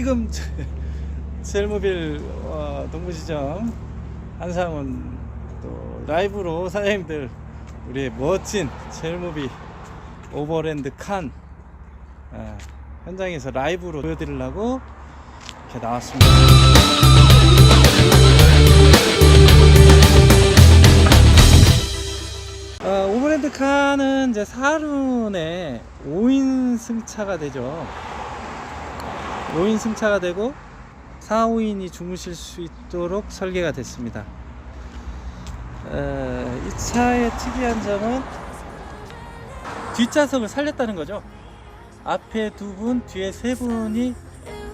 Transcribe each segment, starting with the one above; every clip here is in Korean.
지금 셀모빌 어, 동부시장 한상원 또 라이브로 사장님들 우리의 멋진 셀모비 오버랜드 칸 어, 현장에서 라이브로 보여드리려고 이렇게 나왔습니다. 어, 오버랜드 칸은 이제 사륜의 5인 승차가 되죠. 5인 승차가 되고 4, 5인이 주무실 수 있도록 설계가 됐습니다. 어, 이 차의 특이한 점은 뒷좌석을 살렸다는 거죠. 앞에 두 분, 뒤에 세 분이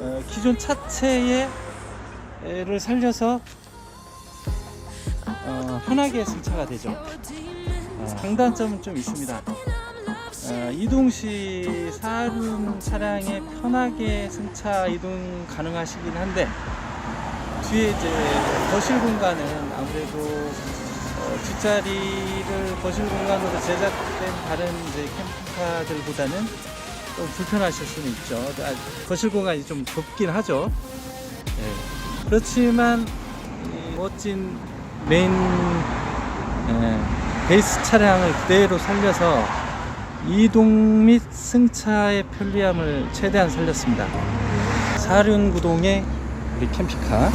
어, 기존 차체를 살려서 어, 편하게 승차가 되죠. 어, 장단점은 좀 있습니다. 어, 이동 시 사륜 차량에 편하게 승차 이동 가능하시긴 한데 뒤에 이제 거실 공간은 아무래도 어, 뒷자리를 거실 공간으로 제작된 다른 이제 캠핑카들보다는 좀 불편하실 수는 있죠. 아, 거실 공간이 좀 좁긴 하죠. 예. 그렇지만 이 멋진 메인 예, 베이스 차량을 그대로 살려서 이동 및 승차의 편리함을 최대한 살렸습니다. 사륜구동의 우리 캠핑카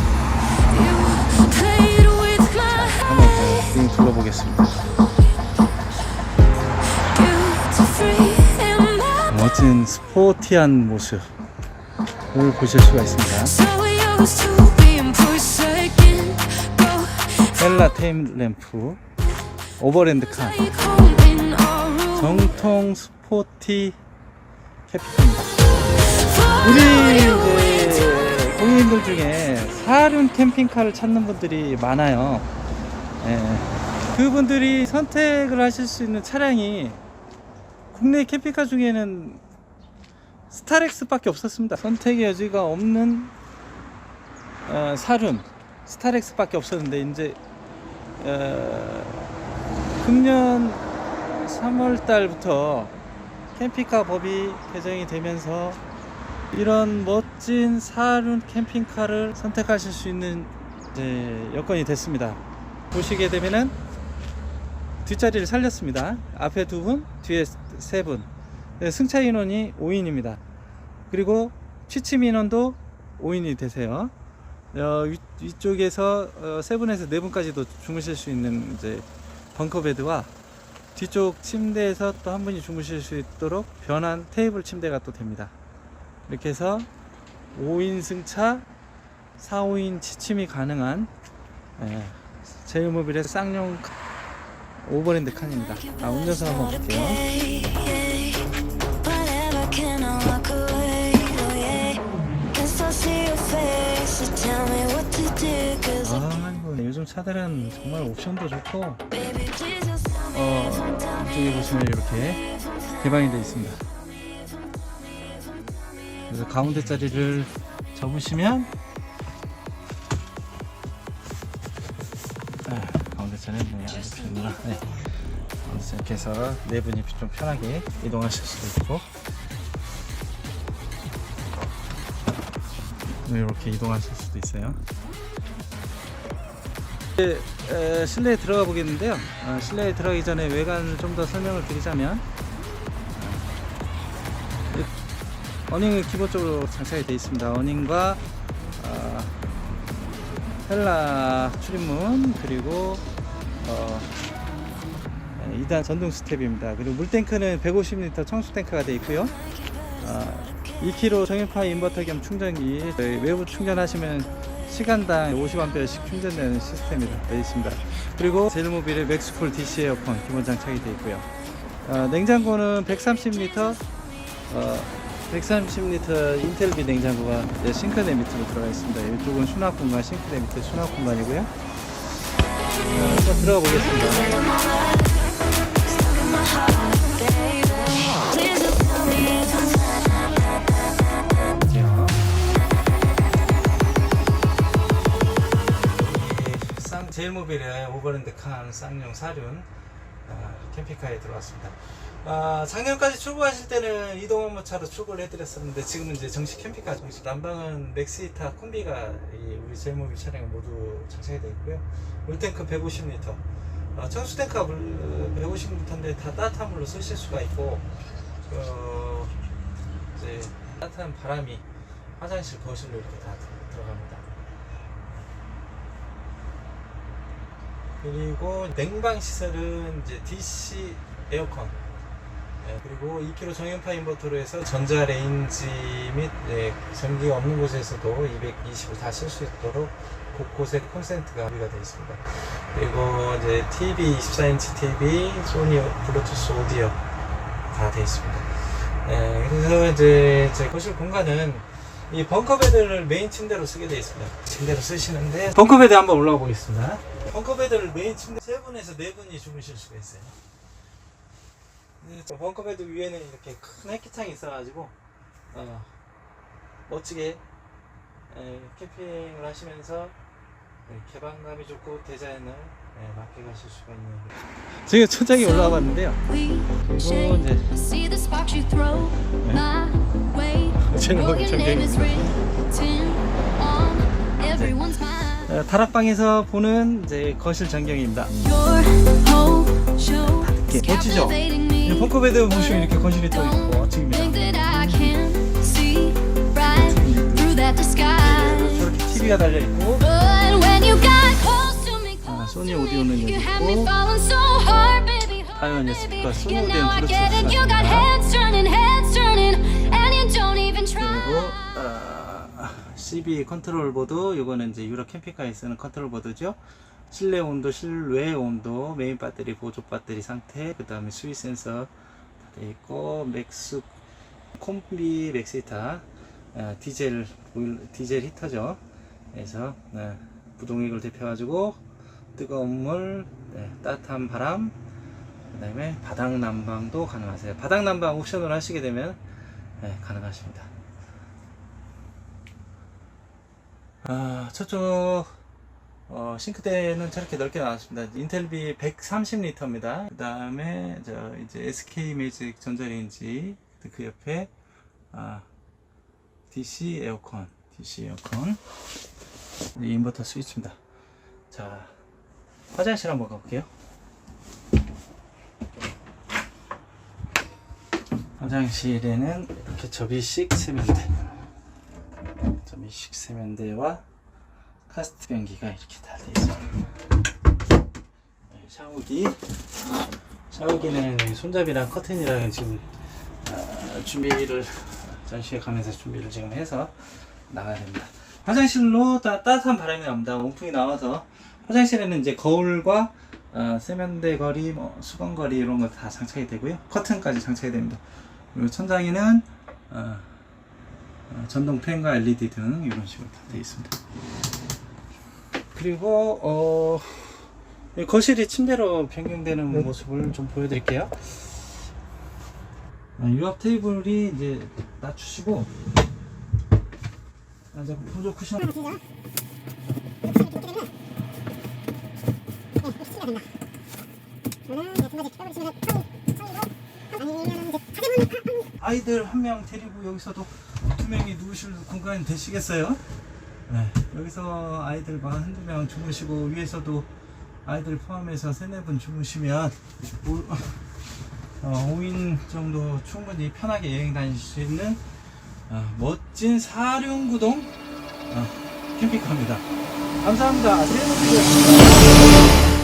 한번 둘러보겠습니다. 멋진 스포티한 모습을 보실 수가 있습니다. 헬라 테임 램프 오버랜드 칸 정통 스포티. For 우리 이제 고객님들 중에 사륜 캠핑카를 찾는 분들이 많아요. 예. 그분들이 선택을 하실 수 있는 차량이 국내 캠핑카 중에는 스타렉스 밖에 없었습니다. 선택의 여지가 없는 어, 사륜 스타렉스 밖에 없었는데 이제 어, 금년 3월 달부터 캠핑카 법이 개정이 되면서 이런 멋진 사륜 캠핑카를 선택하실 수 있는 이제 여건이 됐습니다. 보시게 되면은 뒷자리를 살렸습니다. 앞에 두 분, 뒤에 세 분. 네, 승차 인원이 5인입니다. 그리고 취침 인원도 5인이 되세요. 어, 위, 위쪽에서 어, 세 분에서 네 분까지도 주무실 수 있는 이제 벙커 베드와 뒤쪽 침대에서 또 한 분이 주무실 수 있도록 변환 테이블 침대가 또 됩니다. 이렇게 해서 5인 승 차, 4, 5인 취침이 가능한 예, 제일모빌의 쌍용 카- 오버랜드 칸입니다. 아, 운전석 한번 볼게요. 아, 이거 요즘 차들은 정말 옵션도 좋고, 어. 이쪽에 보시면 이렇게 개방이 되어 있습니다. 그래서 가운데 자리를 접으시면, 아, 가운데 자리는 뭐야, 이렇게구나. 네. 가운데 자리 이렇게 해서 네 분이 좀 편하게 이동하실 수도 있고, 이렇게 이동하실 수도 있어요. 에, 실내에 들어가 보겠는데요. 어, 실내에 들어가기 전에 외관을 좀 더 설명을 드리자면 어, 이- 어닝은 기본적으로 장착이 되어 있습니다. 어닝과 어, 헬라 출입문 그리고 어, 2단 전동 스텝입니다. 그리고 물탱크는 150L 청수 탱크가 되어 있고요. 어, 2kg 정형파 인버터 겸 충전기 외부 충전하시면 시간당 50A씩 충전되는 시스템이 되어 있습니다. 그리고 제일모빌의 맥스쿨 DC 에어컨 기본 장착이 되어 있고요. 어, 냉장고는 130L 어, 130L 인텔비 냉장고가 이제 싱크대 밑으로 들어가 있습니다. 이쪽은 수납 공간, 싱크대 밑에 수납 공간이고요. 어, 들어가 보겠습니다. 제일모빌의 오버랜드 칸 쌍용 사륜 아, 캠핑카에 들어왔습니다. 아, 작년까지 출고하실 때는 이동화물차로 출고를 해드렸었는데 지금은 이제 정식 캠핑카 정식 난방은 맥스이타 콤비가 이 우리 제모빌 차량에 모두 장착이 되어 있고요. 물탱크 150리터. 아, 청수탱크가 150리터인데 다 따뜻한 물로 쓰실 수가 있고 어, 이제 따뜻한 바람이 화장실 거실로 이렇게 다 들어갑니다 그리고 냉방 시설은 이제 DC 에어컨 예, 그리고 2kg 정연파 인버터로 해서 전자레인지 및 예, 전기가 없는 곳에서도 220을 다쓸 수 있도록 곳곳에 콘센트가 구비가 되어 있습니다. 그리고 이제 TV 24인치 TV, 소니 블루투스 오디오 다 되어 있습니다. 예, 그래서 이제 제 거실 공간은 이 벙커베드를 메인 침대로 쓰게 되어 있습니다. 침대로 쓰시는데 벙커베드 한번 올라가 보겠습니다. 벙커베드를 메인 침대 세 분에서 네 분이 주무실 수가 있어요. 네, 저 벙커베드 위에는 이렇게 큰 햇기창이 있어가지고 어, 멋지게 에, 캠핑을 하시면서 네, 개방감이 좋고 디자인을 네, 맞게 가실 수가 있는 지금 천장에 올라와 봤는데요 그리고 이제 Everyone's mind. 어, 다락방에서 보는 이제 거실 전경입니다 이렇게 멋지죠? 벙커베드 보시면 이렇게 거실이 또 있고 멋집니다. 저렇게 TV가 달려 있고 아, close 소니 오디오는 여기 있고 다양한 get it. 블루투스 아, CB 컨트롤 보드 이거는 이제 유럽 캠핑카에 쓰는 컨트롤 보드죠. 실내 온도 실외 온도 메인 배터리 보조 배터리 상태 그 다음에 수위 센서 다 되어 있고 맥스 콤비 맥시타 아, 디젤 디젤 히터죠. 그래서 네, 부동액을 대표 가지고 뜨거운 물 네, 따뜻한 바람 그 다음에 바닥 난방도 가능하세요. 바닥 난방 옵션으로 하시게 되면 네, 가능하십니다 아, 저쪽 어, 싱크대는 저렇게 넓게 나왔습니다. 인텔비 130리터입니다. 그 다음에 저 이제 SK 매직 전자레인지 그 옆에 아, DC 에어컨, DC 에어컨, 이 인버터 스위치입니다. 자, 화장실 한번 가볼게요. 화장실에는 이렇게 접이식 세면대. 점이식 세면대와 카스트 변기가 이렇게 다 되어 있습니다. 네, 샤워기, 샤워기는 여기 손잡이랑 커튼이랑 지금 아, 준비를 전시회 가면서 준비를 지금 해서 나가야 됩니다. 화장실로 따, 따뜻한 바람이 납니다. 온풍이 나와서 화장실에는 이제 거울과 어, 세면대 거리, 뭐 수건 거리 이런 거 다 장착이 되고요. 커튼까지 장착이 됩니다. 그리고 천장에는 어, 어, 전동 팬과 LED 등 이런 식으로 다 되어 있습니다. 그리고 어, 이 거실이 침대로 변경되는 모습을 좀 보여드릴게요. 아, 유압 테이블이 이제 낮추시고 아, 이제 보조 쿠션 아이들 한 명 데리고 여기서도 두 명이 누우실 공간이 되시겠어요? 네, 여기서 아이들과 한두 명 주무시고 위에서도 아이들 포함해서 세네 분 주무시면 오, 어, 5인 정도 충분히 편하게 여행 다니실 수 있는 어, 멋진 사륜구동 어, 캠핑카입니다. 감사합니다. 세노비였습니다